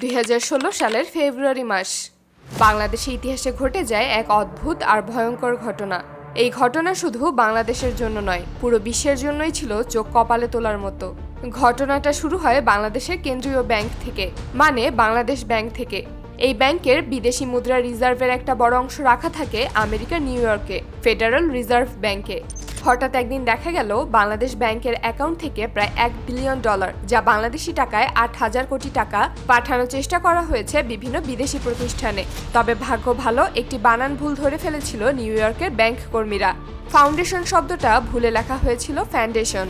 দুই হাজার ষোলো সালের ফেব্রুয়ারি মাস। বাংলাদেশের ইতিহাসে ঘটে যায় এক অদ্ভুত আর ভয়ঙ্কর ঘটনা। এই ঘটনা শুধু বাংলাদেশের জন্য নয়, পুরো বিশ্বের জন্যই ছিল চোখ কপালে তোলার মতো। ঘটনাটা শুরু হয় বাংলাদেশের কেন্দ্রীয় ব্যাংক থেকে মানে বাংলাদেশ ব্যাংক থেকে। এই ব্যাংকের বিদেশি মুদ্রা রিজার্ভের একটা বড় অংশ রাখা থাকে আমেরিকার নিউ ইয়র্কে, ফেডারেল রিজার্ভ ব্যাংকে। হঠাৎ একদিন দেখা গেল, বাংলাদেশ ব্যাংকের অ্যাকাউন্ট থেকে প্রায় এক বিলিয়ন ডলার, যা বাংলাদেশি টাকায় আট হাজার কোটি টাকা পাঠানোর চেষ্টা করা হয়েছে বিভিন্ন বিদেশি প্রতিষ্ঠানে। তবে ভাগ্য ভালো, একটি বানান ভুল ধরে ফেলেছিল নিউ ইয়র্কের ব্যাংক কর্মীরা। ফাউন্ডেশন শব্দটা ভুলে লেখা হয়েছিল ফাউন্ডেশন।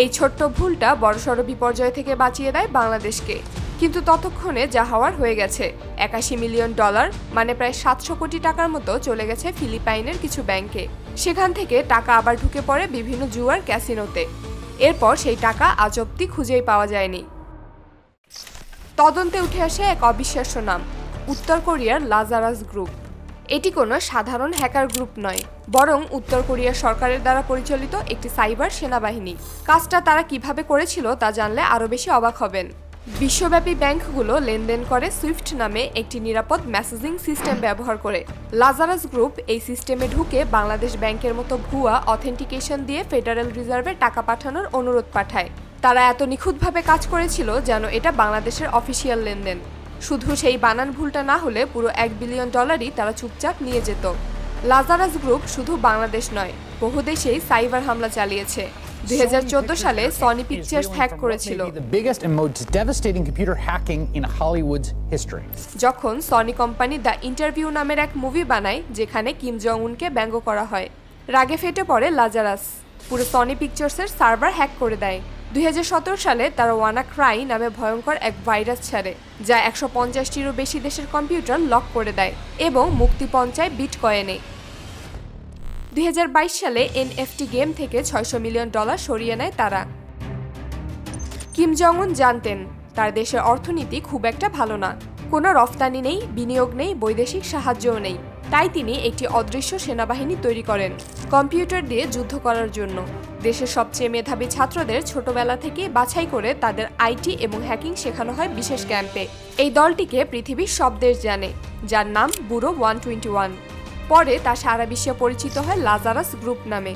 এই ছোট্ট ভুলটা বড়সড় বিপর্যয় থেকে বাঁচিয়ে দেয় বাংলাদেশকে। কিন্তু ততক্ষণে যা হওয়ার হয়ে গেছে। একাশি মিলিয়ন ডলার মানে প্রায় সাতশো কোটি টাকার মতো চলে গেছে ফিলিপাইনের কিছু ব্যাংকে। সেখান থেকে টাকা আবার ঢুকে পড়ে বিভিন্ন জুয়ার ক্যাসিনোতে। এরপর সেই টাকা আজ অব্দি খুঁজেই পাওয়া যায়নি। তদন্তে উঠে আসে এক অবিশ্বাস্য নাম, উত্তর কোরিয়ার লাজারাস গ্রুপ। এটি কোনো সাধারণ হ্যাকার গ্রুপ নয়, বরং উত্তর কোরিয়া সরকারের দ্বারা পরিচালিত একটি সাইবার সেনাবাহিনী। কাজটা তারা কীভাবে করেছিল তা জানলে আরও বেশি অবাক হবেন। বিশ্বব্যাপী ব্যাংকগুলো লেনদেন করে সুইফট নামে একটি নিরাপদ মেসেজিং সিস্টেম ব্যবহার করে। লাজারাস গ্রুপ এই সিস্টেমে ঢুকে বাংলাদেশ ব্যাংকের মতো ভুয়া অথেন্টিকেশন দিয়ে ফেডারেল রিজার্ভে টাকা পাঠানোর অনুরোধ পাঠায়। তারা এত নিখুঁতভাবে কাজ করেছিল যেন এটা বাংলাদেশের অফিসিয়াল লেনদেন। শুধু সেই বানান ভুলটা না হলে পুরো এক বিলিয়ন ডলারই তারা চুপচাপ নিয়ে যেত। লাজারাস গ্রুপ শুধু বাংলাদেশ নয়, বহু দেশেই সাইবার হামলা চালিয়েছে। দুই হাজার চোদ্দ সালে সনি পিকচার্স হ্যাক করেছিল. যখন সনি কোম্পানি দ্য ইন্টারভিউ নামের এক মুভি বানায় যেখানে কিম জং উনকে ব্যঙ্গ করা হয়। রাগে ফেটে পড়ে লাজারাস পুরো সনি পিকচার্সের সার্ভার হ্যাক করে দেয়। দুই হাজার সতেরো সালে তারা ওয়ানা ক্রাই নামে ভয়ঙ্কর এক ভাইরাস ছাড়ে যা একশো পঞ্চাশটিরও বেশি দেশের কম্পিউটার লক করে দেয় এবং মুক্তি পঞ্চায় বিট কয়েনে দুই হাজার বাইশ সালে এনএফটি গেম থেকে ছয়শো মিলিয়ন ডলার সরিয়ে নেয় তারা। কিম জং উন জানতেন, তার দেশের অর্থনীতি খুব একটা ভালো না। কোনো রফতানি নেই, বিনিয়োগ নেই, বৈদেশিক সাহায্যও নেই। তাই তিনি একটি অদৃশ্য সেনাবাহিনী তৈরি করেন, কম্পিউটার দিয়ে যুদ্ধ করার জন্য। দেশের সবচেয়ে মেধাবী ছাত্রদের ছোটবেলা থেকে বাছাই করে তাদের আইটি এবং হ্যাকিং শেখানো হয় বিশেষ ক্যাম্পে। এই দলটিকে পৃথিবীর সব দেশ জানে, যার নাম ব্যুরো ওয়ান টোয়েন্টি ওয়ান। পরে তা সারা বিশ্বে পরিচিত হয় লাজারাস গ্রুপ নামে।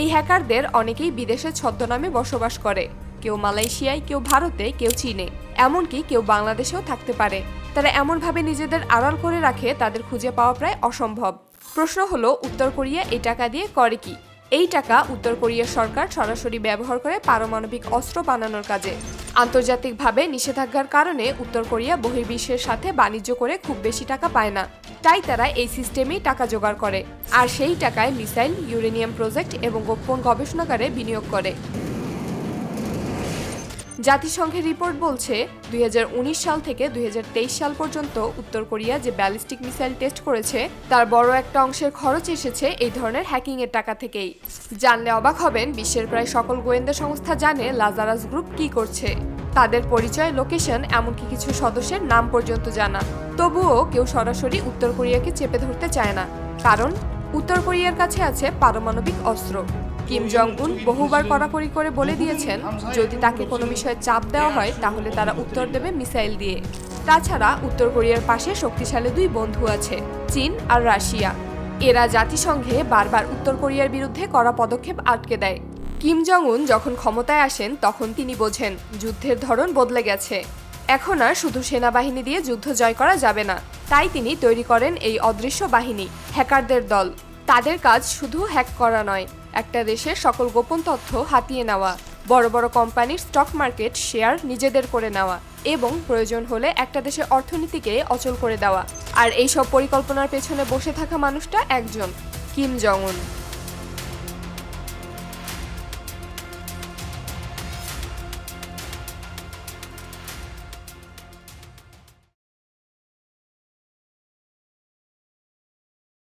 এই হ্যাকারদের অনেকেই বিদেশে ছদ্মনামে বসবাস করে। কেউ মালয়েশিয়ায়, কেউ ভারতে, কেউ চীনে। এমনকি কেউ বাংলাদেশেও থাকতে পারে। তারা এমনভাবে নিজেদের আড়াল করে রাখে, তাদের খুঁজে পাওয়া প্রায় অসম্ভব। প্রশ্ন হলো, উত্তর কোরিয়া এই টাকা দিয়ে করে কি? এই টাকা উত্তর কোরিয়া সরকার সরাসরি ব্যবহার করে পারমাণবিক অস্ত্র বানানোর কাজে। আন্তর্জাতিকভাবে নিষেধাজ্ঞার কারণে উত্তর কোরিয়া বহির্বিশ্বের সাথে বাণিজ্য করে খুব বেশি টাকা পায় না। তাই তারা এই সিস্টেমেই টাকা জোগাড় করে। আর সেই টাকায় মিসাইল, ইউরেনিয়াম প্রজেক্ট এবং গোপন গবেষণাগারে বিনিয়োগ করে। জাতিসংঘের রিপোর্ট বলছে, দুই হাজার উনিশ সাল থেকে দুই হাজার তেইশ সাল পর্যন্ত উত্তর কোরিয়া যে ব্যালিস্টিক মিসাইল টেস্ট করেছে, তার বড় একটা অংশের খরচ এসেছে এই ধরনের হ্যাকিং এর টাকা থেকেই। জানলে অবাক হবেন, বিশ্বের প্রায় সকল গোয়েন্দা সংস্থা জানে লাজারাস গ্রুপ কি করছে। তাদের পরিচয়, লোকেশন, এমনকি কিছু সদস্যের নাম পর্যন্ত জানা। তবুও কেউ সরাসরি উত্তর কোরিয়াকে চেপে ধরতে চায় না। কারণ, উত্তর কোরিয়ার কাছে আছে পারমাণবিক অস্ত্র। কিম জং উন বহুবার কড়াকড়ি করে বলে দিয়েছেন, যদি তাকে কোনো বিষয়ে চাপ দেওয়া হয়, তাহলে তারা উত্তর দেবে মিসাইল দিয়ে। তাছাড়া উত্তর কোরিয়ার পাশে শক্তিশালী দুই বন্ধু আছে, চীন আর রাশিয়া। এরা জাতিসংঘে বারবার উত্তর কোরিয়ার বিরুদ্ধে কড়া পদক্ষেপ আটকে দেয়। কিম জং উন যখন ক্ষমতায় আসেন, তখন তিনি বোঝেন, যুদ্ধের ধরন বদলে গেছে। এখন আর শুধু সেনাবাহিনী দিয়ে যুদ্ধ জয় করা যাবে না। তাই তিনি তৈরি করেন এই অদৃশ্য বাহিনী, হ্যাকারদের দল। তাদের কাজ শুধু হ্যাক করা নয় একটা দেশের সকল গোপন তথ্য হাতিয়ে নেওয়া, বড় বড় কোম্পানির স্টক মার্কেট শেয়ার নিজেদের করে নেওয়া এবং প্রয়োজন হলে একটা দেশের অর্থনীতিকে অচল করে দেওয়া। আর এইসব পরিকল্পনার পেছনে বসে থাকা মানুষটা একজন, কিম জং উন